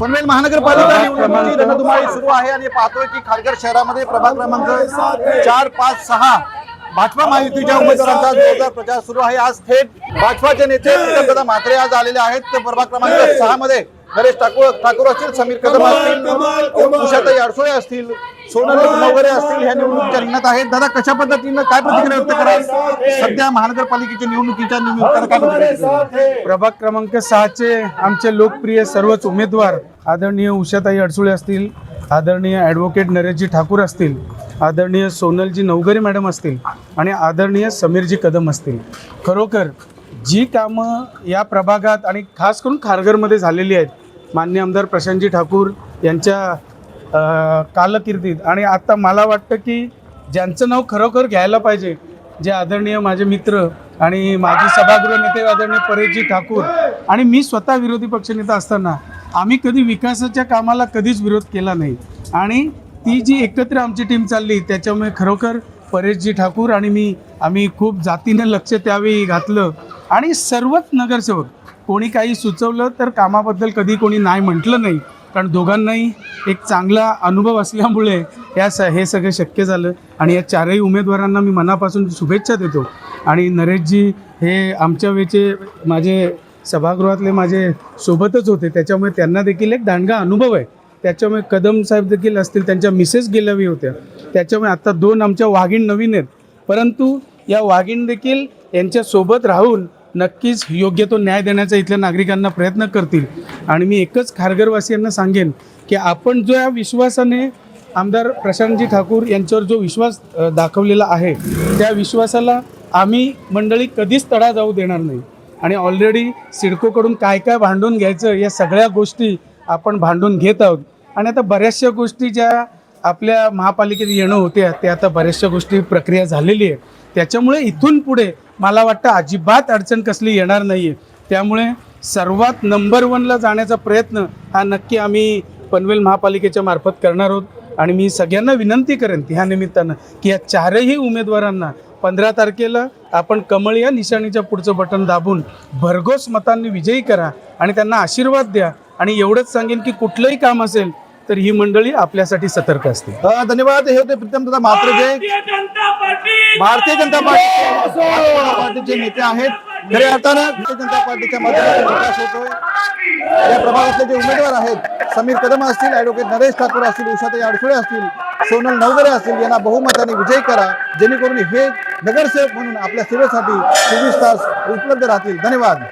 पनवेल महानगरपालिका निवडणुकीची रणधुमाळी सुरू आहे आणि पाहतोय की खारघर शहरामध्ये प्रभाग क्रमांक चार पाच सहा भाजपा महायुतीच्या उमेदवारांचा जोरदार प्रचार सुरू आहे. आज थेट भाजपाचे नेते प्रीतमदादा म्हात्रे आज आलेले आहेत. तर प्रभाग क्रमांक सहा मध्ये नरेश ठाकूर ठाकूर असतील समीर कदम असतील उषाताई अडसोळे असतील सोनल नवगरे असतील ह्या निवडणुकीच्या रिंगणात आहेत. दादा कशा पद्धतीनं काय प्रतिक्रिया व्यक्त कराल? सध्या महानगरपालिकेच्या निवडणुकीच्या निमित्तानं काय प्रतिक्रिया व्यक्त कराल? प्रभाग क्रमांक सहाचे आमचे लोकप्रिय सर्वच उमेदवार आदरणीय उषाताई अडसुळे असतील आदरणीय ॲडव्होकेट नरेशजी ठाकूर असतील आदरणीय सोनलजी नवगरे मॅडम असतील आणि आदरणीय समीरजी कदम असतील. खरोखर जी कामं या प्रभागात आणि खास करून खारघरमध्ये झालेली आहेत मान्य आमदार प्रशांतजी ठाकूर यांच्या कालकिर्दीत. आणि आता मला वाटतं की ज्यांचं नाव खरोखर घ्यायला पाहिजे जे आदरणीय माझे मित्र आणि माजी सभागृह नेते आदरणीय परेशजी ठाकूर आणि मी स्वतः विरोधी पक्षनेता असताना आम्ही कधी विकासाच्या कामाला कधीच विरोध केला नाही. आणि ती जी एकत्र आमची टीम चालली त्याच्यामुळे खरोखर परेशजी ठाकूर आणि मी आम्ही खूप जातीनं लक्ष त्यावेळी घातलं. आणि सर्वच नगरसेवक कोणी काही सुचवलं तर कामाबद्दल कधी कोणी नाही म्हटलं नाही. कारण दोघांनाही एक चांगला अनुभव असल्यामुळे या स हे सगळं शक्य झालं. आणि या चारही उमेदवारांना मी मनापासून शुभेच्छा देतो. आणि नरेशजी हे आमच्या वेळचे माझे सभागृहातले माझे सोबतच होते. त्याच्यामुळे त्यांना देखील एक दांडगा अनुभव आहे. त्याच्यामुळे कदम साहेब देखील असतील त्यांच्या मिसेस गेल्यावी होत्या. त्याच्यामुळे आता दोन आमच्या वाघीण नवीन आहेत. परंतु या वाघीण देखील यांच्यासोबत राहून नक्कीच योग्य तो न्याय देण्याचा इथल्या नागरिकांना प्रयत्न करतील. आणि मी एकच खारघरवासियांना सांगेन की आपण जो या विश्वासाने आमदार प्रशांतजी ठाकूर यांच्यावर जो विश्वास दाखवलेला आहे त्या विश्वासाला आम्ही मंडळी कधीच तडा जाऊ देणार नाही. आणि ऑलरेडी सिडकोकडून काय काय भांडून घ्यायचं या सगळ्या गोष्टी आपण भांडून घेत आहोत. आणि आता बऱ्याचशा गोष्टी ज्या आपल्या महापालिकेत येणं होत्या ते आता बऱ्याचशा गोष्टी प्रक्रिया झालेली आहे त्याच्यामुळे इथून पुढे मला वाटतं अजिबात अडचण कसली येणार नाही आहे त्यामुळे सर्वात नंबर वनला जाण्याचा प्रयत्न हा नक्की आम्ही पनवेल महापालिकेच्या मार्फत करणार आहोत. आणि मी सगळ्यांना विनंती करेन ह्या निमित्तानं की या चारही उमेदवारांना पंधरा तारखेला आपण कमळ या निशाणीच्या पुढचं बटन दाबून भरघोस मतांनी विजयी करा आणि त्यांना आशीर्वाद द्या. आणि एवढंच सांगेन की कुठलंही काम असेल तर ही मंडळी आपल्यासाठी सतर्क असते धन्यवाद. हे होते प्रीतमदादा म्हात्रे जे भारतीय जनता पार्टी. भारतीय जनता पार्टीचे नेते आहेत. खऱ्या अर्थानं भारतीय जनता पार्टीच्या माध्यमातून विकास होतोय या प्रभागातले जे उमेदवार आहेत समीर कदम असतील ॲडव्होकेट नरेश ठाकूर असतील उषाताई अडसुळे असतील सोनल नवगरे असतील यांना बहुमताने विजयी करा. जेणेकरून हे नगरसेवक म्हणून आपल्या सेवेसाठी चोवीस तास उपलब्ध राहतील. धन्यवाद.